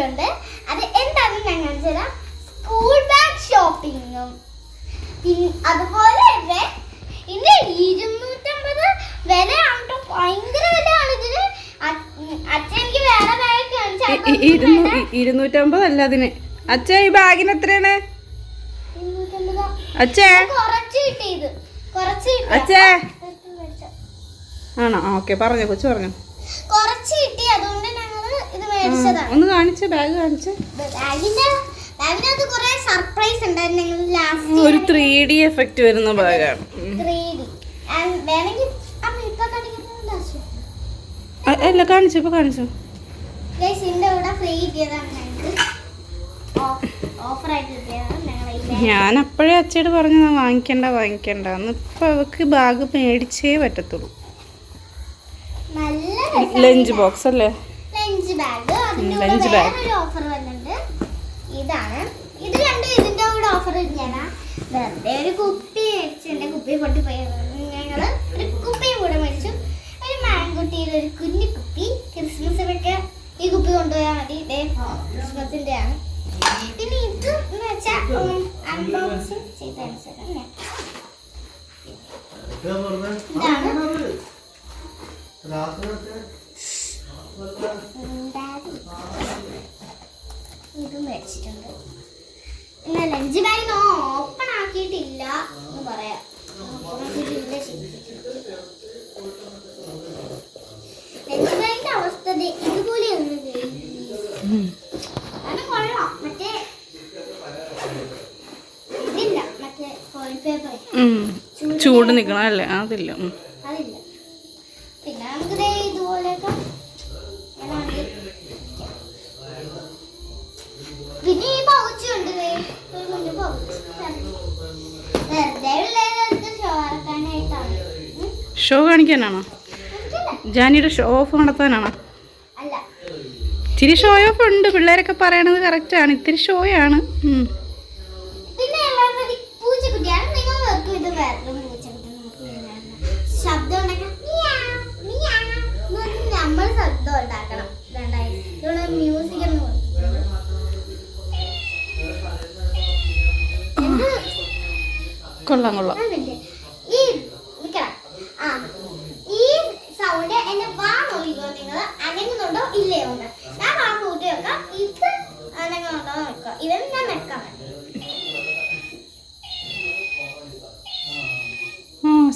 വാങ്ങിയിട്ടുണ്ട് അത് എന്താണെന്ന് ഞാൻ കാണിച്ചത് സ്കൂൾ ബാഗ് ഷോപ്പിങ്ങും പിന്നെ അതുപോലെ തന്നെ ഇത് ഇരുന്നൂറ്റമ്പത് വിലയാണ് ട്ടോ. ഭയങ്കര വിലയാണ് ഇതിന്. അച്ഛൻ എനിക്ക് വേറെ ബാഗ് കാണിച്ചു. ഇരുന്നൂറ്റമ്പത് അല്ല അതിന്. അച്ഛ ഈ ബാഗിന് എത്രയാണ്? അച്ഛേ. കുറച്ച് കിട്ടിയത്. കുറച്ച് കിട്ടി. അച്ഛേ. ഇത് മേടിച്ചോ. ആണോ? ഓക്കെ. പറഞ്ഞു കൊച്ചു പറഞ്ഞു. കുറച്ച് കിട്ടി അതുകൊണ്ട് ഞങ്ങൾ ഇത് ആ, മേടിച്ചതാണ് ഒന്ന് കാണിച്ച് ബാഗ് കാണിച്ച്. സർപ്രൈസ് ഉണ്ടായിരുന്നു. ഒരു ത്രീ ഡി എഫക്റ്റ് വരുന്ന ബാഗാണ് അല്ല കാണിച്ചു ഇപ്പൊ കാണിച്ചു. ഞാൻ അപ്പോഴേ അച്ഛയോട് പറഞ്ഞു വാങ്ങിക്കണ്ട വാങ്ങിക്കണ്ട. ഇപ്പൊ അവക്ക് ബാഗ് മേടിച്ചേ പറ്റത്തുള്ളൂ. ലഞ്ച് ബോക്സ് അല്ലേ? Lunch bag bag. വേറൊരു ഓഫർ വന്നിട്ടുണ്ട്. ഇതാണ്. ഇത് രണ്ടും ഇതിന്റെ കൂടെ ഓഫർ തന്നെയാണ്. വെറുതെ ഒരു കുപ്പി മേടിച്ചിട്ടുണ്ട് കുപ്പി പൊട്ടിപ്പോയി ഞങ്ങൾ ഒരു കുപ്പിയും കൂടെ മേടിച്ചു. ഒരു മാൻകുട്ടിയിൽ ഒരു കുഞ്ഞു കുപ്പി. ക്രിസ്മസിനൊക്കെ ഈ കുപ്പി കൊണ്ടുപോയാൽ മതി. ഇതേ ക്രിസ്മസിന്റെ ആണ് പിന്നെ ഇത് എന്ന് വെച്ചാൽ അൺബോക്സിങ് ചെയ്ത ഇതാണ്. ബാഗ് ഇത് മേടിച്ചിട്ടുണ്ട് പിന്നെ ലഞ്ച് ബാഗ് ഓപ്പൺ ആക്കിയിട്ടില്ല എന്ന് പറയാം. ലഞ്ച് ബാഗിന്റെ അവസ്ഥ. അത് കൊള്ളാം. മറ്റേ ഇതില്ല. മറ്റേ ഫോയിൽ പേപ്പർ ചൂട് നിക്കണല്ലേ അതില്ല. അതില്ല. പിന്നെ നമുക്ക് ഇതുപോലെയൊക്കെ ഇങ്ങനെ ആക്കി പിന്നെ ഈ പൗച്ച് ഉണ്ട് ദേ. ഒരു കുഞ്ഞു പൗച്ച് വെറുതെ ഉള്ളവർക്ക് ചോറക്കാനായിട്ടാണ് ഉം. ഷോ കാണിക്കാനാണോ? ജാനിയുടെ ഷോ ഓഫ് നടത്താനാണോ? ഇത്തിരി ഷോ ഓഫ് ഉണ്ട്. പിള്ളേരൊക്കെ പറയണത് കറക്റ്റാണ് ഇത്തിരി ഷോയാണ് ഉം. പിന്നെ പൂച്ചക്കുട്ടിയാണ്. നിങ്ങൾ വെക്കും ഇത് വേറൊരു കൊള്ളാം കൊള്ളാം. ഈ ആ ഈ സൗണ്ട് എന്റെ വാ നോക്കിക്കോ നിങ്ങൾ അനങ്ങുന്നുണ്ടോ? ഇല്ലയോ ഞാൻ വാ കൂട്ടി വെക്കാം. ഇത് അനങ്ങുന്നുണ്ടോ ഇവൻ ഞാൻ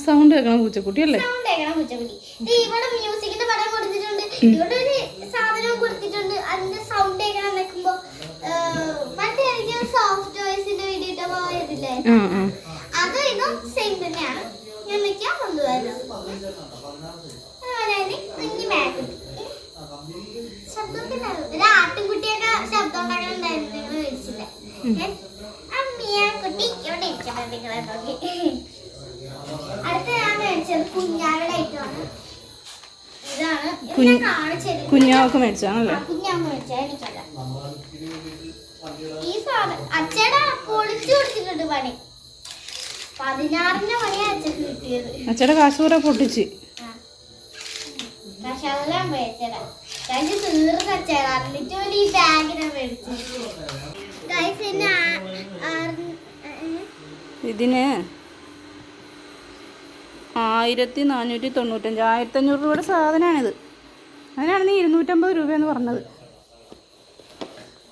സൗണ്ട് കേൾക്കണം പൂച്ചക്കുട്ടി അല്ലേ? സൗണ്ട് കേൾക്കണം പൂച്ചക്കുട്ടി. ഇത് ഇവിടെ മ്യൂസിക്കിന്റെ പടം കൊടുത്തിട്ടുണ്ട്. ഇവിടെ ഒരു സാധനം കൊടുത്തിട്ടുണ്ട്. അതിന്റെ സൗണ്ട് കേൾക്കണം നിൽക്കുമ്പോ മറ്റേ സോഫ്റ്റ് ഇട്ട പോയതില്ലേ? ഇതും സെയിം തന്നെയാണ് ഞാൻ അതുപോലെ തന്നെ കുഞ്ഞു ബാഗ് ശബ്ദമൊക്കെ ഒരു ആട്ടിൻകുട്ടിയൊക്കെ ശബ്ദം ഉണ്ടാക്കലുണ്ടായിരുന്നു നിങ്ങൾ മേടിച്ചില്ലേ അമ്മിയ കുട്ടി ഇവിടെ ഇരിക്കണം നിങ്ങളെ നോക്കി അടുത്ത ഞാൻ മേടിച്ചത് കുഞ്ഞാവിടെ ഐറ്റമാണ് ഇതാണ് കുഞ്ഞാവൊക്കെ മേടിച്ചാണല്ലേ കുഞ്ഞാവ് മേടിച്ചത് എനിക്കല്ല ഈ സാധനം അച്ഛടെ പൊളിച്ചു കൊടുത്തിട്ടുണ്ട് പണി പതിനാറിന്റെ പണിയാ അച്ഛൻ കിട്ടിയത് പൊട്ടിച്ച്. കഴിച്ച് തീർന്ന അച്ഛടാ എന്നിട്ട് ഈ ബാഗിനെ ആറ്- ഏ? ഇതിന് ആയിരത്തി നാനൂറ്റി തൊണ്ണൂറ്റഞ്ച് ആയിരത്തി അഞ്ഞൂറ് രൂപയുടെ സാധനമാണിത് അതിനാണ് നീ ഇരുന്നൂറ്റമ്പത് രൂപയെന്ന് പറഞ്ഞത്.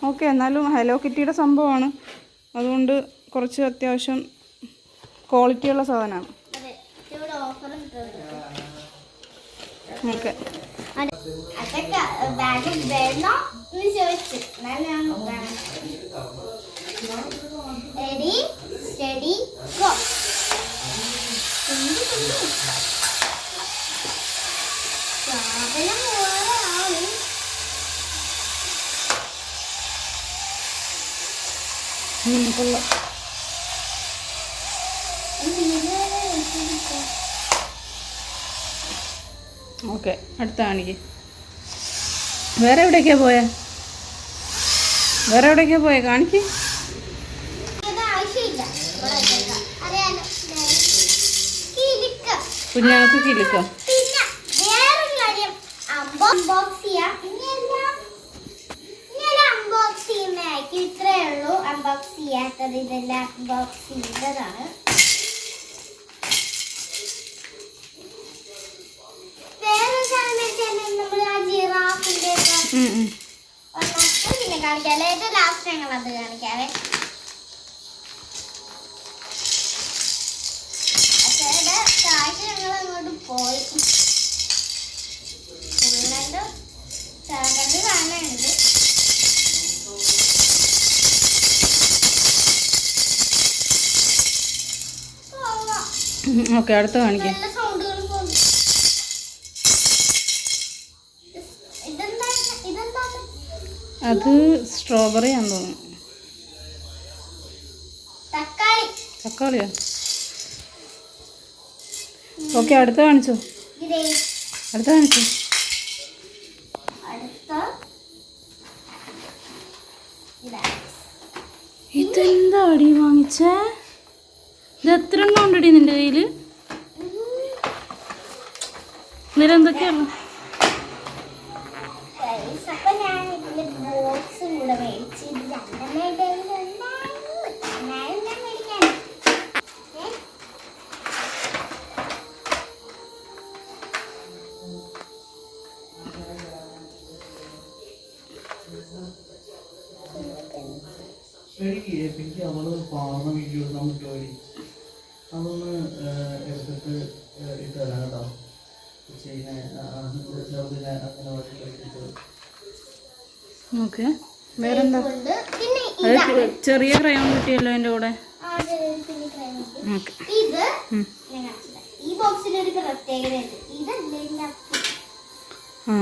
ഓക്കെ എന്നാലും ഹലോ കിറ്റിയുടെ സംഭവമാണ്. അതുകൊണ്ട് കുറച്ച് അത്യാവശ്യം ക്വാളിറ്റിയുള്ള സാധനമാണ്. അതെ ഇവിടെ offer okay. Ready steady go സാധനം വേറെ ആണ് കൊള്ളാം. ഓക്കെ അടുത്ത കാണിക്ക്. വേറെ എവിടേക്കാണ് പോയേ? വേറെ എവിടേക്കാണ് പോയേ കാണിക്ക്? കുഞ്ഞാൾക്ക് കിലുക്കോ. ഇത്രയേ ഉള്ളൂ. അൺബോക്സ് ചെയ്യാത്തത് ഇതെല്ലാം അൺബോക്സ് ചെയ്തതാണ് പിന്നെ കാണിക്കാല്ലേ ഇത് ലാസ്റ്റ് ഞങ്ങൾ അത് കാണിക്കാവേ ഞങ്ങൾ അങ്ങോട്ട് പോയി. ഓക്കെ അടുത്ത് കാണിക്കാം അത് സ്ട്രോബെറി ആണെന്ന് തോന്നുന്നു. തക്കാളി. തക്കാളിയോ? ഓക്കെ അടുത്ത കാണിച്ചു? അടുത്ത കാണിച്ചു? ഇതെന്താ അടി വാങ്ങിച്ചേ? ഇത് എത്ര എണ്ണം ഉണ്ടടി നിന്റെ കയ്യിൽ? ഇതിലെന്തൊക്കെയാണ് Guys, എനിക്ക് അവൾ പാടുന്ന വീഡിയോ നമുക്ക് വേണ്ടി അതൊന്ന് എടുത്തിട്ട് ഇട്ട് തരാം കേട്ടോ. ഓക്കെ. വേറെന്താ? ചെറിയ ക്രയോൺ കിട്ടിയല്ലോ എന്റെ കൂടെ? ഇത്. ഈ ഒരു പ്രത്യേകത ആ.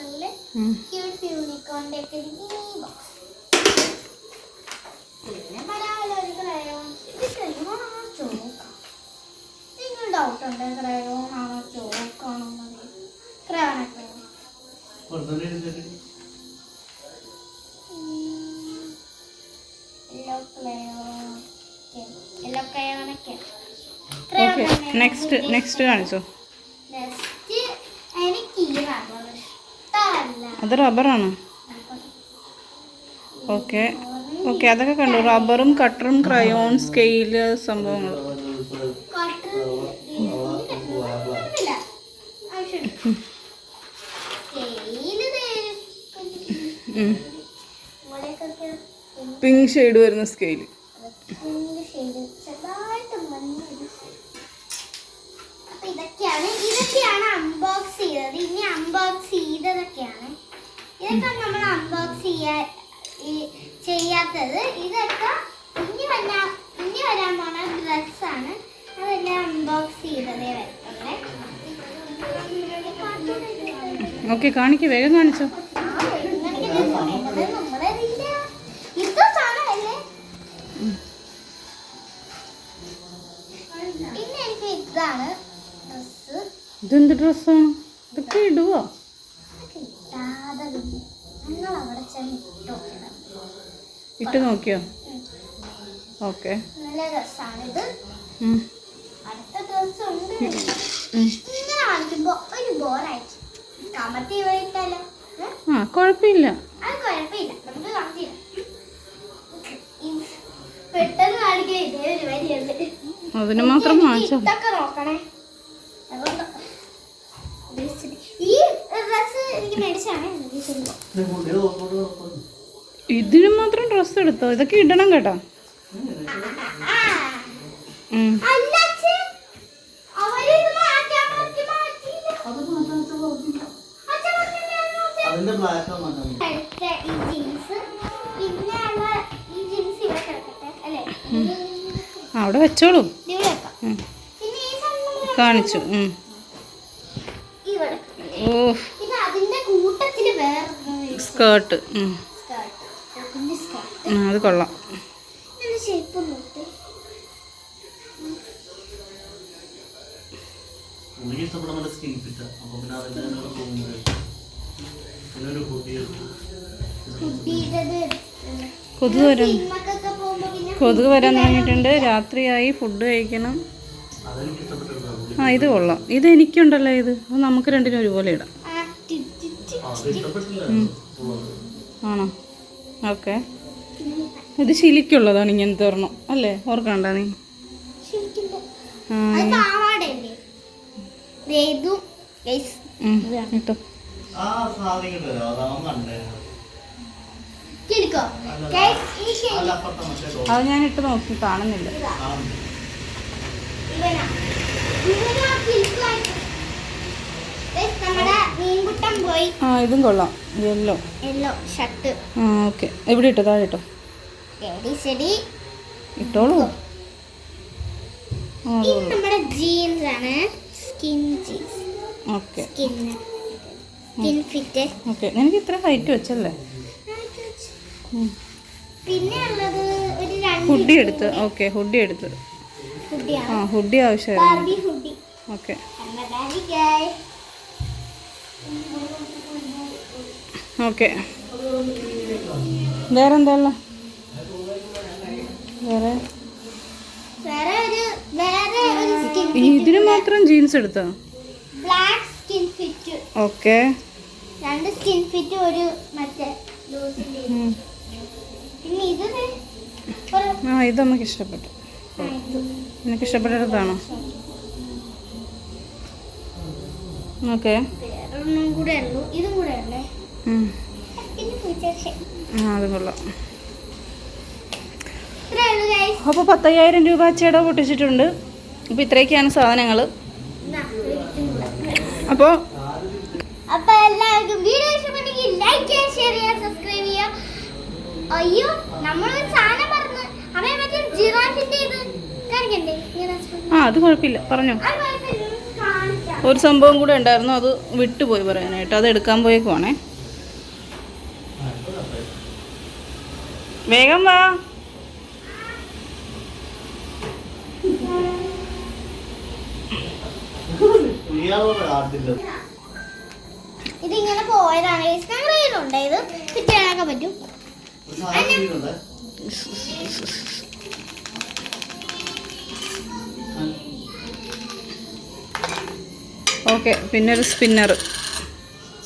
ഉം. ക്യൂട്ട് യൂണിക്കോണിന്റെ ഒക്കെ പിന്നെ പറയാമല്ലോ ഒരു ക്രയോൺ ഇത് ക്രയോൺ ആണോ ചോക്ക നിങ്ങൾ ഡൗട്ട് ഉണ്ട്? ക്രയോൺ ആണോ ചോക്കാണോ ക്രയോൺ ഒക്കെ നെക്സ്റ്റ് നെക്സ്റ്റ് കാണിച്ചോ നെക്സ്റ്റ് എനിക്ക് ഈ റബ്ബർ ഇഷ്ടമല്ല അത് റബ്ബറാണ്. ഓക്കെ. ഓക്കെ അതൊക്കെ കണ്ടു. റബ്ബറും കട്ടറും ക്രയോൺ സ്കെയിൽ സംഭവങ്ങൾ. പിങ്ക് ഷെയ്ഡ് വരുന്ന സ്കെയിൽ ഇതൊക്കെയാണ് ഇതൊക്കെയാണ് അൺബോക്സ് ചെയ്തത്. ഇനി അൺബോക്സ് ചെയ്തതൊക്കെയാണ്. ഇതൊക്കെ നമ്മൾ അൺബോക്സ് ചെയ്യാ ചെയ്യാത്തത്. ഇതൊക്കെ ഇനി വന്ന ഇനി വരാൻ പോണ ആണ്. അതെല്ലാം അൺബോക്സ് ചെയ്തതേ വരത്തുള്ളേ. ഓക്കെ കാണിക്ക് വേഗം കാണിച്ചോ. ഇതെന്ത് ഡ്രസ്സാണ് ഇതൊക്കെ ഇടുവോ? അവിടെ ചെന്ന് ഇട്ടു നോക്കണം. ഇട്ട് നോക്കിയോ? ഓക്കെ. നല്ല. അടുത്ത ഉണ്ട് ഇങ്ങനെ കാണിക്കുമ്പോ ഒരു ബോറായിട്ട് കമത്തി ഇവിടെ ഇട്ടാലോ? ആ കുഴപ്പമില്ല. അത് കുഴപ്പമില്ല. നമുക്ക് കാണിച്ചില്ല പെട്ടെന്ന് കാണിക്കാൻ ഇതേ ഒരു വരിയുണ്ട് അതിന് മാത്രം വാങ്ങിച്ചോ ഇതൊക്കെ നോക്കണേ. ഉള്ള മാത്രം ഡ്രസ് എടുത്തോ? ഇതൊക്കെ ഇടണം കേട്ടോ. അവിടെ വെച്ചോളൂ. കാണിച്ചു. ഓഹ്. ഓ പിന്നെ അതിന്റെ കൂട്ടത്തിൽ വേറെ സ്കേർട്ട്. അത് കൊള്ളാം. കൊതുക് വരാൻ കൊതുക് വരാൻ തുടങ്ങിയിട്ടുണ്ട്. രാത്രിയായി ഫുഡ് കഴിക്കണം. ആ ഇത് കൊള്ളാം. ഇത് എനിക്കുണ്ടല്ലോ ഇത്. നമുക്ക് രണ്ടിനും ഒരുപോലെ ഇടാം. ആണോ? ഓക്കെ. ഇത് ശിലിക്കുള്ളതാണ് ഇങ്ങനത്തെ ഒരെണ്ണം. അല്ലേ? ഓർക്കണ്ട നീ. അത് ഞാൻ ഇട്ട് നോക്കി ഗൈസ് പോയി. ആ ഇതും കൊള്ളാം. യെല്ലോ. Yellow shirt. ആ ഓക്കെ. എവിടെ ഇട്ടോ? താഴെ ഇട്ടോ? ശരി ശരി. ഇട്ടോളൂ. നമ്മുടെ ജീൻസ് ആണ്. Skin jeans okay. Skin fit okay. നിനക്ക് ഇത്ര ഹൈറ്റ് വെച്ചല്ലേ. പിന്നെ ഉള്ളത് ഒരു രണ്ട് ഹുഡി എടുത്ത്. ഓക്കെ ഹുഡി എടുത്ത്. ആ ഹുഡി ആവശ്യമായിരുന്നു. ഓക്കെ. ഓക്കെ. വേറെ? എന്താ ഉള്ള വേറെ ഇതിന് മാത്രം ജീൻസ് എടുത്തോ? ഓക്കെ. രണ്ട് സ്കിൻ ഫിറ്റ് ഒരു മറ്റേ ഇത്. ആ ഇത് നമുക്ക് ഇഷ്ടപ്പെട്ടു. ഇത്. നിനക്ക് ഇഷ്ടപ്പെട്ടെടുത്താണോ ഓക്കെ. വേറൊന്നും കൂടെ ഉള്ളൂ. ഇതും കൂടെ ഉള്ളേ. ആ അത് കൊള്ളാം. അപ്പോൾ പത്തയ്യായിരം രൂപ ചേട പൊട്ടിച്ചിട്ടുണ്ട്. അപ്പോൾ ഇത്രയൊക്കെയാണ് സാധനങ്ങൾ അപ്പോൾ അപ്പൊ എല്ലാവർക്കും വീഡിയോ ഇഷ്ടപ്പെട്ടെങ്കിൽ ലൈക്ക് ചെയ്യുക ഷെയർ ചെയ്യുക സബ്സ്ക്രൈബ് ചെയ്യുക. അയ്യോ നമ്മളൊരു സാധനം പറഞ്ഞു അവൻ മറ്റേ ജിറാഫിന്റെ ഇത് കാണിക്കണ്ടേ? ആ അത് കുഴപ്പമില്ല. പറഞ്ഞോ. ഒരു സംഭവം കൂടെ ഉണ്ടായിരുന്നു. അത് വിട്ടുപോയി പറയാനായിട്ട്. അത് എടുക്കാൻ പോയേക്കുവാണേ. വേഗം വാ. ഇതിങ്ങനെ പോയതാണ്. ഞങ്ങളുടെ കയ്യിലുണ്ട് ഇത് കിട്ടിയാക്കാൻ പറ്റും. ഓക്കെ പിന്നെ ഒരു സ്പിന്നർ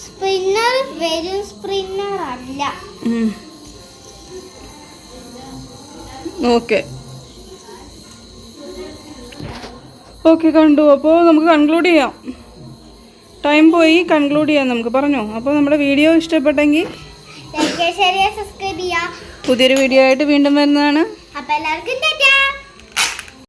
സ്പിന്നർ വെറും സ്പിന്നർ അല്ല. ഓക്കെ ഓക്കെ കണ്ടു. അപ്പോൾ നമുക്ക് കൺക്ലൂഡ് ചെയ്യാം. ടൈം പോയി കൺക്ലൂഡ് ചെയ്യാം നമുക്ക്. പറഞ്ഞു? അപ്പോൾ നമ്മുടെ വീഡിയോ ഇഷ്ടപ്പെട്ടെങ്കിൽ പുതിയൊരു വീഡിയോ ആയിട്ട് വീണ്ടും വരുന്നതാണ്. അപ്പോൾ എല്ലാവർക്കും